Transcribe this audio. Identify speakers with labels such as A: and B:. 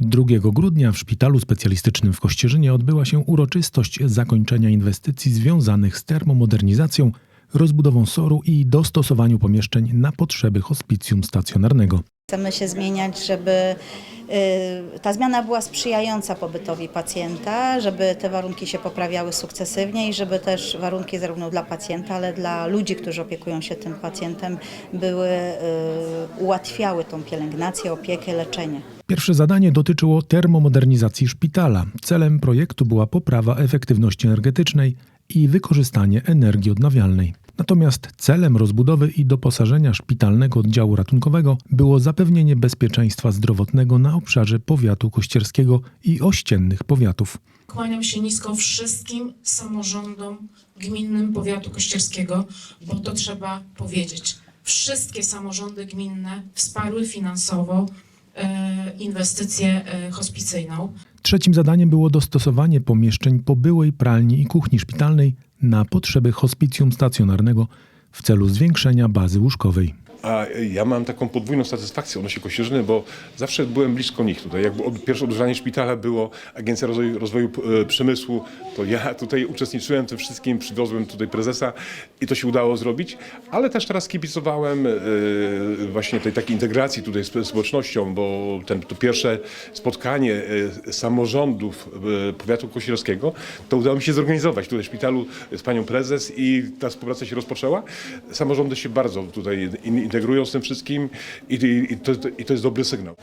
A: 2 grudnia w szpitalu specjalistycznym w Kościerzynie odbyła się uroczystość zakończenia inwestycji związanych z termomodernizacją, rozbudową SOR-u i dostosowaniu pomieszczeń na potrzeby hospicjum stacjonarnego.
B: Chcemy się zmieniać, żeby y, ta zmiana była sprzyjająca pobytowi pacjenta, żeby te warunki się poprawiały sukcesywnie i żeby też warunki zarówno dla pacjenta, ale dla ludzi, którzy opiekują się tym pacjentem, były, y, ułatwiały tą pielęgnację, opiekę, leczenie.
A: Pierwsze zadanie dotyczyło termomodernizacji szpitala. Celem projektu była poprawa efektywności energetycznej i wykorzystanie energii odnawialnej. Natomiast celem rozbudowy i doposażenia szpitalnego oddziału ratunkowego było zapewnienie bezpieczeństwa zdrowotnego na obszarze powiatu kościerskiego i ościennych powiatów.
C: Kłaniam się nisko wszystkim samorządom gminnym powiatu kościerskiego, bo to trzeba powiedzieć. Wszystkie samorządy gminne wsparły finansowo e, inwestycję e, hospicyjną.
A: Trzecim zadaniem było dostosowanie pomieszczeń po byłej pralni i kuchni szpitalnej na potrzeby hospicjum stacjonarnego w celu zwiększenia bazy łóżkowej.
D: A ja mam taką podwójną satysfakcję odnośnie Kościerzyny, bo zawsze byłem blisko nich tutaj. Jakby pierwsze odgrzanie szpitala było Agencja Rozwoju, Rozwoju e, Przemysłu, to ja tutaj uczestniczyłem w tym wszystkim, przywiozłem tutaj prezesa i to się udało zrobić, ale też teraz kibicowałem e, właśnie tej takiej integracji tutaj z społecznością, bo ten, to pierwsze spotkanie e, samorządów e, powiatu kościerskiego, to udało mi się zorganizować tutaj w szpitalu z panią prezes i ta współpraca się rozpoczęła. Samorządy się bardzo tutaj in- integrują z tym wszystkim i, i, i, to, i to jest dobry sygnał.